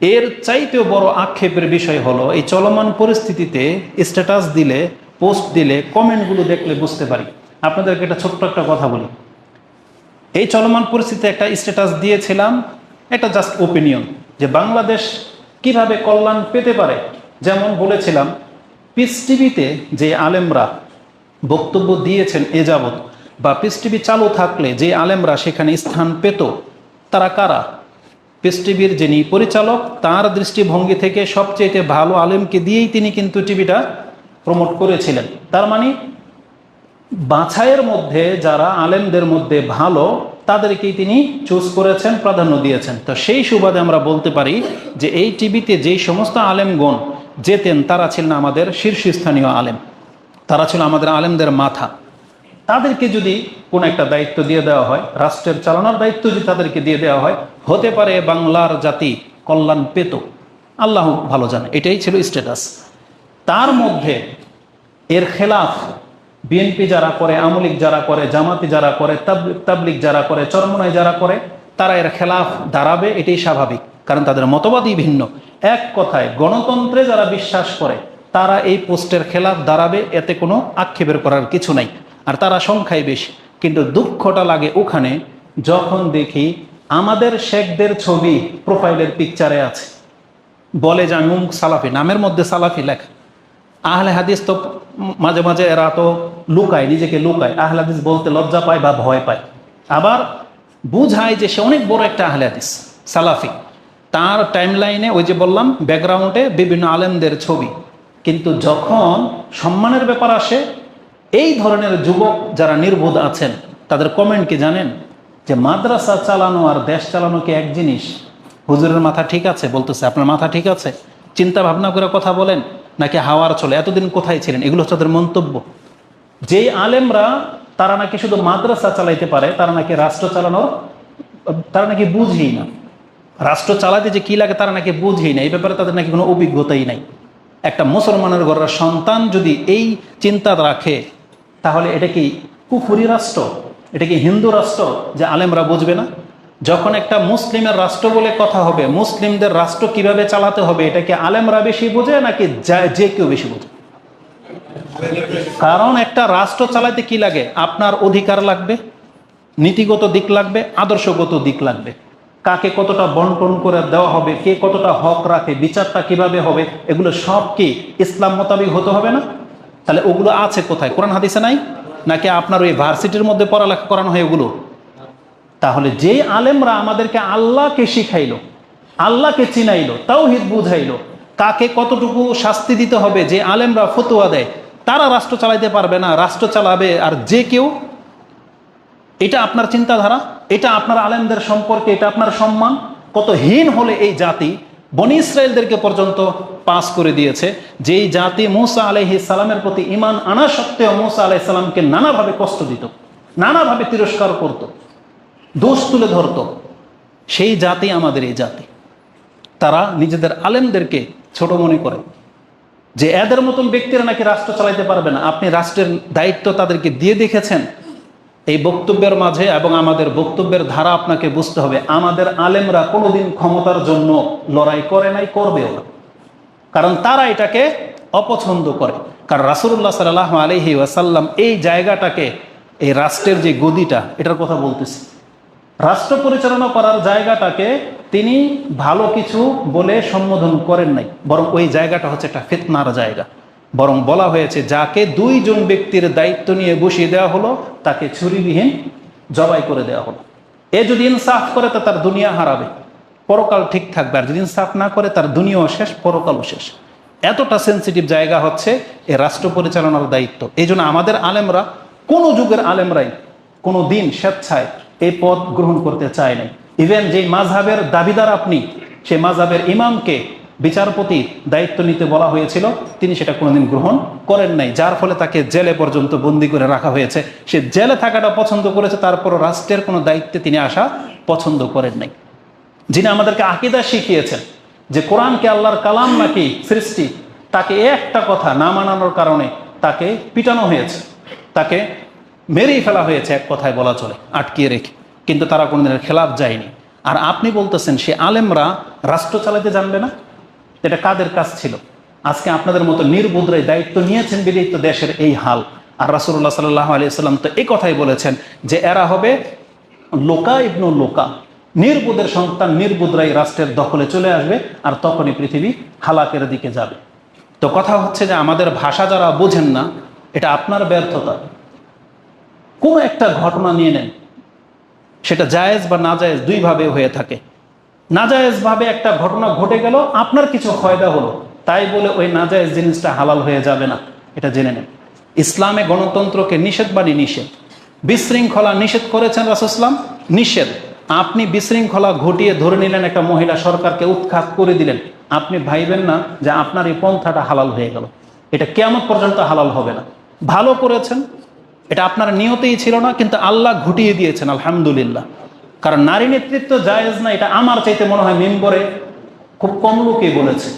এর চাইতেও বড় আক্ষেপের বিষয় হলো, এই চলমান পরিস্থিতিতে স্ট্যাটাস দিলে পোস্ট দিলে কমেন্টগুলো দেখলে বুঝতে পারি। আপনাদেরকে একটা ছোট্ট একটা কথা বলি। এই চলমান পরিস্থিতিতে একটা স্ট্যাটাস দিয়েছিলাম একটা জাস্ট ওপিনিয়ন যে বাংলাদেশ কীভাবে কল্যাণ পেতে পারে। যেমন বলেছিলাম পিস টিভিতে যে আলেমরা বক্তব্য দিয়েছেন এ যাবৎ, বা পিস টিভি চালু থাকলে যে আলেমরা সেখানে স্থান পেত, তারা কারা? পিস টিভির যিনি পরিচালক, তার দৃষ্টিভঙ্গি থেকে সবচেয়ে ভালো আলেমকে দিয়েই তিনি কিন্তু টিভিটা প্রমোট করেছিলেন। তার মানে বাছাইয়ের মধ্যে যারা আলেমদের মধ্যে ভালো, তাদেরকেই তিনি চুজ করেছেন, প্রাধান্য দিয়েছেন। তো সেই সুবাদে আমরা বলতে পারি যে এই টিভিতে যেই সমস্ত আলেমগণ যেতেন, তারা ছিলেন আমাদের শীর্ষস্থানীয় আলেম। তারা ছিল আমাদের আলেমদের মাথা। তাদেরকে যদি কোনো একটা দায়িত্ব দিয়ে দেওয়া হয়, রাষ্ট্রের চালানোর দায়িত্ব যদি তাদেরকে দিয়ে দেওয়া হয়, হতে পারে বাংলার জাতি কল্যাণ পেত। আল্লাহ ভালো জানে, এটাই ছিল স্ট্যাটাস তার মধ্যে এর খেলাফ, বিএনপি যারা করে আমলিক যারা করে, জামাতি যারা করে তাবলিক যারা করে, চরমনায় যারা করে, তারা এর খেলাফ দাঁড়াবে, এটাই স্বাভাবিক। কারণ তাদের মতবাদই ভিন্ন। এক কথায়, গণতন্ত্রে যারা বিশ্বাস করে, তারা এই পোস্টের খেলাফ দাঁড়াবে, এতে কোনো আক্ষেপের করার কিছু নাই। আর তারা সংখ্যায় বেশি। কিন্তু দুঃখটা লাগে ওখানে যখন দেখি আমাদের শেখদের ছবি প্রোফাইলের পিকচারে আছে। বলে যে আমি অমুক সালাফি, নামের মধ্যে সালাফি লেখা। আহলে হাদিস তো মাঝে মাঝে এরা তো লুকায়, নিজেকে লুকায়। আহলে হাদিস বলতে লজ্জা পায় বা ভয় পায়। আবার বুঝায় যে সে অনেক বড় একটা আহলে হাদিস, সালাফি। তার টাইম লাইনে ওই যে বললাম ব্যাকগ্রাউন্ডে বিভিন্ন আলেমদের ছবি। কিন্তু যখন সম্মানের ব্যাপার আসে এই ধরনের যুবক যারা নির্বোধ আছেন, তাদের কমেন্ট কি জানেন? যে মাদ্রাসা চালানো আর দেশ চালানো কি এক জিনিস? হুজুরের মাথা ঠিক আছে? বলতেছে, আপনার মাথা ঠিক আছে? চিন্তা ভাবনা করে কথা বলেন, নাকি হাওয়ার চলে? এতদিন কোথায় ছিলেন? এগুলো হচ্ছে তাদের মন্তব্য। যেই আলেমরা, তারা নাকি শুধু মাদ্রাসা চালাইতে পারে, তারা নাকি রাষ্ট্র চালানোর তারা নাকি বুঝেই না। রাষ্ট্র চালাতে যে কি লাগে, তারা নাকি বুঝেই না। এই ব্যাপারে তাদের নাকি কোনো অভিজ্ঞতাই নাই। একটা মুসলমানের ঘরের সন্তান যদি এই চিন্তা রাখে তাহলে এটা কি কুফুরি রাষ্ট্র? এটা কি হিন্দু রাষ্ট্র যে আলেমরা বুঝবে না? যখন একটা মুসলিমের রাষ্ট্র বলে কথা হবে, মুসলিমদের রাষ্ট্র কীভাবে চালাতে হবে, এটা কি আলেমরা বেশি বোঝে নাকি যে কেউ বেশি বোঝে? কারণ একটা রাষ্ট্র চালাতে কি লাগে? আপনার অধিকার লাগবে, নীতিগত দিক লাগবে, আদর্শগত দিক লাগবে। কাকে কতটা বন্টন করে দেওয়া হবে, কে কতটা হক রাখে, বিচারটা কীভাবে হবে, এগুলো সব কি ইসলাম মোতাবেক হতে হবে না? তাহলে ওগুলো আছে কোথায়? কোরআন হাদিসে নাই? নাকি আপনার ওই ভার্সিটির মধ্যে পড়ালেখা করানো হয় ওগুলো? তাহলে যে আলেমরা আমাদেরকে আল্লাহকে শিখাইলো, আল্লাহকে চিনাইলো, তাওহিদ বুঝাইলো, কাকে কতটুকু শাস্তি দিতে হবে, যে আলেমরা ফতুয়া দেয়, তারা রাষ্ট্র চালাইতে পারবে না, রাষ্ট্র চালাবে, আর যে কেউ, এটা আপনার চিন্তাধারা, এটা আপনার আলেমদের সম্পর্কে, এটা আপনার সম্মান, কত হীন হলে এই জাতি বনি ইসরায়েলদেরকে পর্যন্ত পাস করে দিয়েছে। যেই জাতি মুসা আলহি সালামের প্রতি ইমান আনা সত্ত্বেও মুসা আলাহি সাল্লামকে নানাভাবে কষ্ট দিত, নানাভাবে তিরস্কার করত, দোষ তুলে ধরত। সেই জাতি আমাদের এই জাতি। তারা নিজেদের আলেমদেরকে ছোট মনে করে যে এদের মতন ব্যক্তিরা নাকি রাষ্ট্র চালাইতে পারবে না। আপনি রাষ্ট্রের দায়িত্ব তাদেরকে দিয়ে দেখেছেন। এই বক্তব্যের মাঝে এবং আমাদের বক্তব্যের ধারা আপনাকে বুঝতে হবে। আমাদের আলেমরা কোনোদিন ক্ষমতার জন্য লড়াই করে নাই, করবেও না। কারণ তারা এটাকে অপছন্দ করে। কারণ রাসুল্লাহ সাল্লাহ আলহি ওয়াসাল্লাম এই জায়গাটাকে, এই রাষ্ট্রের যে গদিটা, এটার কথা বলতেছি। রাষ্ট্র পরিচালনা করার জায়গাটাকে তিনি ভালো কিছু বলে সম্বোধন করেন নাই। বরং ওই জায়গাটা হচ্ছে একটা ফেতনার জায়গা। বরং বলা হয়েছে, যাকে দুইজন ব্যক্তির দায়িত্ব নিয়ে বসিয়ে দেওয়া হলো, তাকে ছুরিবিহীন জবাই করে দেওয়া হলো। এ যদি ইনসাফ করে, তা তার দুনিয়া হারাবে। পরকাল ঠিক থাকবে। আর যদি ইনসাফ না করে, তার দুনিয়াও শেষ, পরকালও শেষ। এতটা সেন্সিটিভ জায়গা হচ্ছে এ রাষ্ট্র পরিচালনার দায়িত্ব। এই জন্য আমাদের আলেমরা, কোনো যুগের আলেমরাই, কোনো দিন স্বেচ্ছায় এই পদ গ্রহণ করতে চায় নাই। ইভেন যে মাঝহাবের দাবিদার আপনি সে মাঝহাবের ইমামকে বিচারপতি দায়িত্ব নিতে বলা হয়েছিল, তিনি সেটা কোনোদিন গ্রহণ করেন নাই, যার ফলে তাকে জেলে পর্যন্ত বন্দি করে রাখা হয়েছে। সে জেলে থাকাটা পছন্দ করেছে তারপর রাষ্ট্রের কোনো দায়িত্বে তিনি আসা পছন্দ করেন নাই। যিনি আমাদেরকে আকিদা শিখিয়েছেন যে কোরআনকে আল্লাহর কালাম নাকি সৃষ্টি, তাকে একটা কথা না মানানোর কারণে তাকে পিটানো হয়েছে, তাকে মেরেই ফেলা হয়েছে, এক কথায় বলা চলে, আটকিয়ে রেখে। কিন্তু তারা কোনোদিনের খেলাফ যায়নি। আর আপনি বলতেছেন, সে আলেমরা রাষ্ট্র চালাতে জানবে না? এটা কাদের কাজ ছিল? আজকে আপনাদের মতো নির্বুদ্রায় দায়িত্ব নিয়েছেন বিদেই তো দেশের এই হাল। আর রাসুল্লাহ সাল্লাহ আলিয়া সাল্লাম তো এই কথাই বলেছেন যে এরা হবে লোকা ইবনু লোকা। নির্বুদের সন্তান নির্বুদরাই রাষ্ট্রের দখলে চলে আসবে আর তখনই পৃথিবী হালাকের দিকে যাবে। তো কথা হচ্ছে যে আমাদের ভাষা যারা বোঝেন না, এটা আপনার ব্যর্থতা। কোনো একটা ঘটনা নিয়ে নেন, সেটা জায়েজ বা না জায়েজ দুইভাবে হয়ে থাকে। নাজায়েজভাবে একটা ঘটনা ঘটে গেল, আপনার কিছু ফয়দা হলো। তাই বলে ওই নাজায়েজ জিনিসটা হালাল হয়ে যাবে না। এটা জেনে নেন। ইসলামে গণতন্ত্রকে নিষেধ বাণী নিষেধ বিশৃঙ্খলা নিষেধ করেছেন রাসুসলাম নিষেধ। আপনি বিশৃঙ্খলা ঘটিয়ে ধরে নিলেন একটা মহিলা সরকারকে উৎখাত করে দিলেন। আপনি ভাইবেন না যে আপনার এই পন্থাটা হালাল হয়ে গেল। এটা কেমন পর্যন্ত হালাল হবে না। ভালো করেছেন। এটা আপনার নিয়তেই ছিল না, কিন্তু আল্লাহ ঘটিয়ে দিয়েছেন, আলহামদুলিল্লাহ। কারণ নারী নেতৃত্ব জায়েজ না, এটা আমার চাইতে মনে হয় মেম্বরে খুব কম লোকেই বলেছে।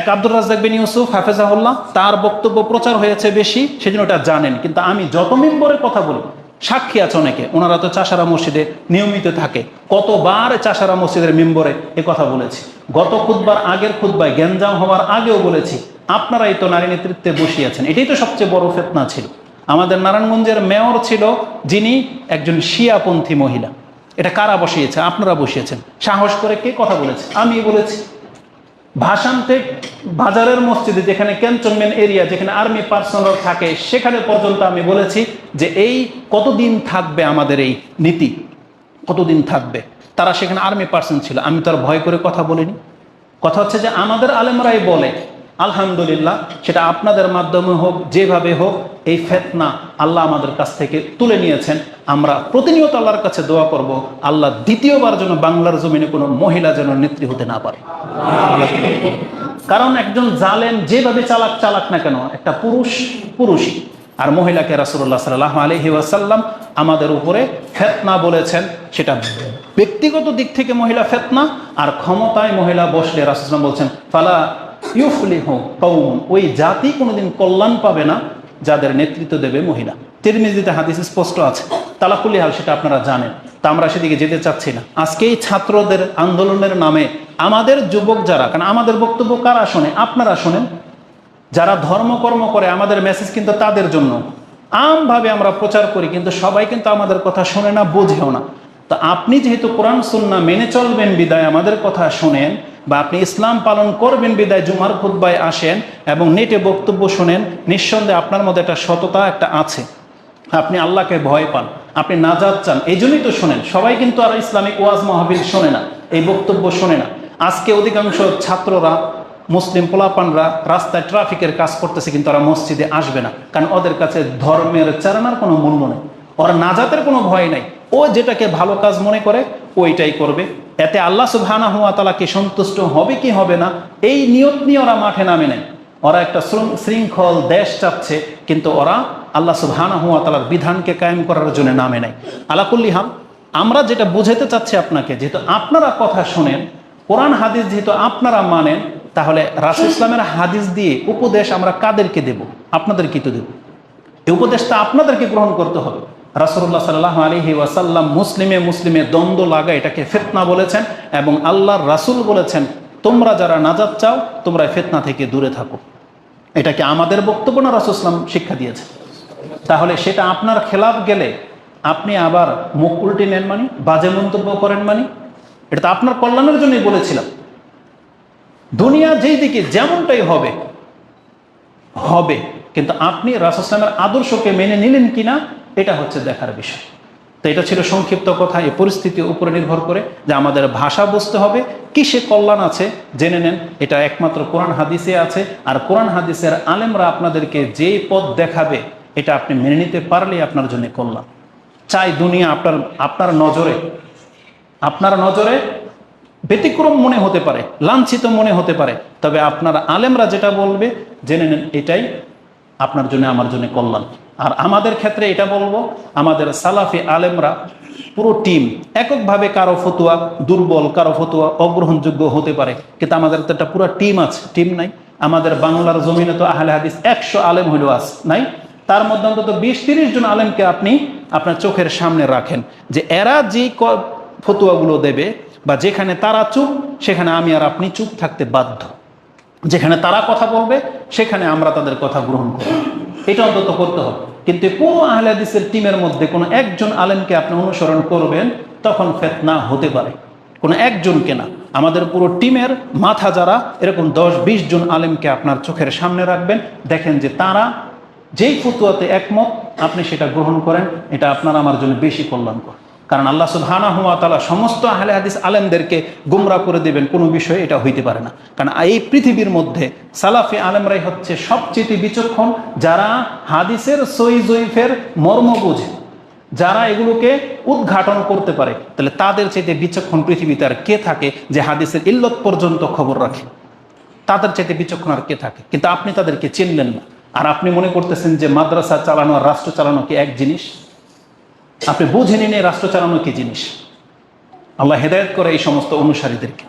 এক আব্দুর রাজ্জাক বিন ইউসুফ, হাফেজাহুল্লাহ, তার বক্তব্য প্রচার হয়েছে বেশি, সেজন্য ওটা জানেন। কিন্তু আমি যত মেম্বরের কথা বলি, সাক্ষী আছে অনেকে, ওনারা তো চাষারা মসজিদে নিয়মিত থাকে। কতবার চাষারা মসজিদের মেম্বরে এ কথা বলেছি। গত খুদবার আগের খুদবায় গ্যাঞ্জাম হওয়ার আগেও বলেছি, আপনারাই তো নারী নেতৃত্বে বসিয়েছেন, এটাই তো সবচেয়ে বড় ফেতনা ছিল। আমাদের নারায়ণগঞ্জের মেয়র ছিল যিনি একজন শিয়াপন্থী মহিলা। এটা কারা বসিয়েছে? আপনারা বসিয়েছেন। সাহস করে কে কথা বলেছে? আমি বলেছি। ভাষান্তে বাজারের মসজিদে যেখানে ক্যান্টনমেন্ট এরিয়া, যেখানে আর্মি পার্সোনাল থাকে, সেখানে পর্যন্ত আমি বলেছি যে এই কতদিন থাকবে আমাদের এই নীতি? কতদিন থাকবে? তারা সেখানে আর্মি পার্সন ছিল। আমি তো আর ভয় করে কথা বলিনি। কথা হচ্ছে যে আমাদের আলেমরাই বলে আলহামদুলিল্লাহ, সেটা আপনাদের মাধ্যমে হোক, যেভাবে হোক, এই ফেতনা আল্লাহ আমাদের কাছ থেকে তুলে নিয়েছেন। আমরা প্রতিনিয়ত আল্লাহর কাছে দোয়া করব, আল্লাহ দ্বিতীয়বার যেন বাংলার জমিনে কোনো মহিলা যেন নেত্রী হতে না পারে। কারণ একজন জালেম যেভাবে চালাক চালাক না কেন, একটা পুরুষ পুরুষই। আর মহিলাকে রাসুল্লাহ সাল্লাহ আলহি ওয়াসাল্লাম আমাদের উপরে ফেতনা বলেছেন, সেটা ব্যক্তিগত দিক থেকে মহিলা ফেতনা, আর ক্ষমতায় মহিলা বসলে রাসুলাম বলছেন, ফালা ইউফলি হোক কৌম ওই জাতি কোনোদিন কল্যাণ পাবে না, যাদের নেতৃত্ব দেবে মহিলা। তিরমিজিতে হাদিস স্পষ্ট আছে তালাকুলি হাল সেটা আপনারা জানেন, তা আমরা সেদিকে যেতে চাচ্ছি না। আজকে এই ছাত্রদের আন্দোলনের নামে আমাদের যুবক যারা, কারণ আমাদের বক্তব্য কারা শোনে? আপনারা শোনেন। যারা ধর্মকর্ম করে, আমাদের মেসেজ কিন্তু তাদের জন্য। আমভাবে আমরা প্রচার করি, কিন্তু সবাই কিন্তু আমাদের কথা শোনে না, বোঝেও না। তো আপনি যেহেতু কোরআন, সুন্না মেনে চলবেন বিদায়, আমাদের কথা শোনেন বা আপনি ইসলাম পালন করবেন, বিদায় জুমার খুদ্বায় আসেন এবং নেটে বক্তব্য শোনেন, নিঃসন্দেহে আপনার মধ্যে একটা সততা একটা আছে। আপনি আল্লাহকে ভয় পান, আপনি নাজাদ চান এই জন্যই তো শোনেন। সবাই কিন্তু আর ইসলামিক ওয়াজ মাহবিল শোনে না, এই বক্তব্য শোনে না। আজকে অধিকাংশ ছাত্ররা, মুসলিম পোলাপানরা রাস্তায় ট্রাফিকের কাজ করতেছে কিন্তু ওরা মসজিদে আসবে না, কারণ ওদের কাছে ধর্মের চারানার কোনো মূল্য নেই। ওরা নাজাতের কোনো ভয় নাই। ও যেটাকে ভালো কাজ মনে করে, ওইটাই করবে। এতে আল্লাহ সুবহানা হুয়া তালাকে সন্তুষ্ট হবে কি হবে না, এই নিয়ত নিয়ে ওরা মাঠে নামে নেয় ওরা একটা শৃঙ্খল দেশ চাচ্ছে, কিন্তু ওরা আল্লাহ সুবহানা হুয়া তালার বিধানকে কায়েম করার জন্য নামে নেয় আলাকুল্লি হাম আমরা যেটা বুঝাতে চাচ্ছি আপনাকে, যেহেতু আপনারা কথা শোনেন, কোরআন হাদিস যেহেতু আপনারা মানেন, তাহলে রাসুল ইসলামের হাদিস দিয়ে উপদেশ আমরা কাদেরকে দেব? আপনাদেরকে তো দেব। এই উপদেশটা আপনাদেরকে গ্রহণ করতে হবে। রাসুল্লাহ সাল্লাহ আলহি ওয়াসাল্লাম মুসলিমে মুসলিমে দ্বন্দ্ব লাগা এটাকে ফেতনা বলেছেন এবং আল্লাহর রাসূল বলেছেন, তোমরা যারা নাজাত চাও, তোমরা ফেতনা থেকে দূরে থাকো। এটাকে আমাদের বক্তব্য না রাসুল ইসলাম শিক্ষা দিয়েছে তাহলে সেটা আপনার খেলাফ গেলে আপনি আবার মুখ উল্টে নেন মানি, বাজে মন্তব্য করেন মানি? এটা তো আপনার কল্যাণের জন্যই বলেছিলাম। দুনিয়া যেই দিকে যেমনটাই হবে হবে। কিন্তু আপনি রাসুসলামের আদর্শকে মেনে নিলেন কিনা এটা হচ্ছে দেখার বিষয়। তো এটা ছিল সংক্ষিপ্ত কথা, এই পরিস্থিতির উপরে নির্ভর করে যে আমাদের ভাষা বুঝতে হবে, কিসে কল্যাণ আছে, জেনে নেন। এটা একমাত্র কোরআন হাদিসে আছে, আর কোরআন হাদিসের আলেমরা আপনাদেরকে যে পথ দেখাবে, এটা আপনি মেনে নিতে পারলেই আপনার জন্য কল্যাণ। চাই দুনিয়া আপনার আপনার নজরে আপনার নজরে ব্যতিক্রম মনে হতে পারে, লাঞ্ছিত মনে হতে পারে, তবে আপনার আলেমরা যেটা বলবে, জেনে নেন, এটাই আপনার জন্য, আমার জন্য কল্যাণ। আর আমাদের ক্ষেত্রে এটা বলব, আমাদের সালাফি আলেমরা পুরো টিম এককভাবে কারও ফতুয়া দুর্বল, কারও ফতুয়া অগ্রহণযোগ্য হতে পারে, কিন্তু আমাদের তো একটা পুরো টিম আছে, টিম নাই। আমাদের বাংলার জমিনে তো আহলে হাদিস একশো আলেম হইলেও আস নাই। তার মধ্যে অন্তত বিশ তিরিশ জন আলেমকে আপনি আপনার চোখের সামনে রাখেন যে এরা যে ফতুয়াগুলো দেবে বা যেখানে তারা চুপ, সেখানে আমি আর আপনি চুপ থাকতে বাধ্য। যেখানে তারা কথা বলবে, সেখানে আমরা তাদের কথা গ্রহণ করব। এটা অন্তত করতে হবে। কিন্তু পুরো আহলে হাদিসের টিমের মধ্যে কোনো একজন আলেমকে আপনি অনুসরণ করবেন, তখন ফেতনা হতে পারে। কোনো একজনকে না। আমাদের পুরো টিমের মাথা যারা, এরকম দশ, বিশ জন আলেমকে আপনার চোখের সামনে রাখবেন, দেখেন যে তারা যেই ফতুয়াতে একমত, আপনি সেটা গ্রহণ করেন, এটা আপনার আমার জন্য বেশি কল্যাণকর। কারণ আল্লাহ সুবহানা হুয়া তালা সমস্ত আহলে হাদিস আলেমদেরকে গুমরা করে দেবেন, কোনো বিষয়ে এটা হইতে পারে না। কারণ এই পৃথিবীর মধ্যে সালাফি আলেমরাই হচ্ছে সবচেয়ে বিচক্ষণ, যারা হাদিসের সই জয়ীফের মর্ম বোঝে। যারা এগুলোকে উদ্ঘাটন করতে পারে, তাহলে তাদের চাইতে বিচক্ষণ পৃথিবীতে আর কে থাকে যে হাদিসের ইল্লত পর্যন্ত খবর রাখে? তাদের চাইতে বিচক্ষণ আর কে থাকে? কিন্তু আপনি তাদেরকে চিনলেন না। আর আপনি মনে করতেছেন যে মাদ্রাসা চালানো আর রাষ্ট্র চালানো কি এক জিনিস? আপনি বুঝে নিন রাষ্ট্র চালানো কি জিনিস। আল্লাহ হেদায়ত করে এই সমস্ত অনুসারীদেরকে।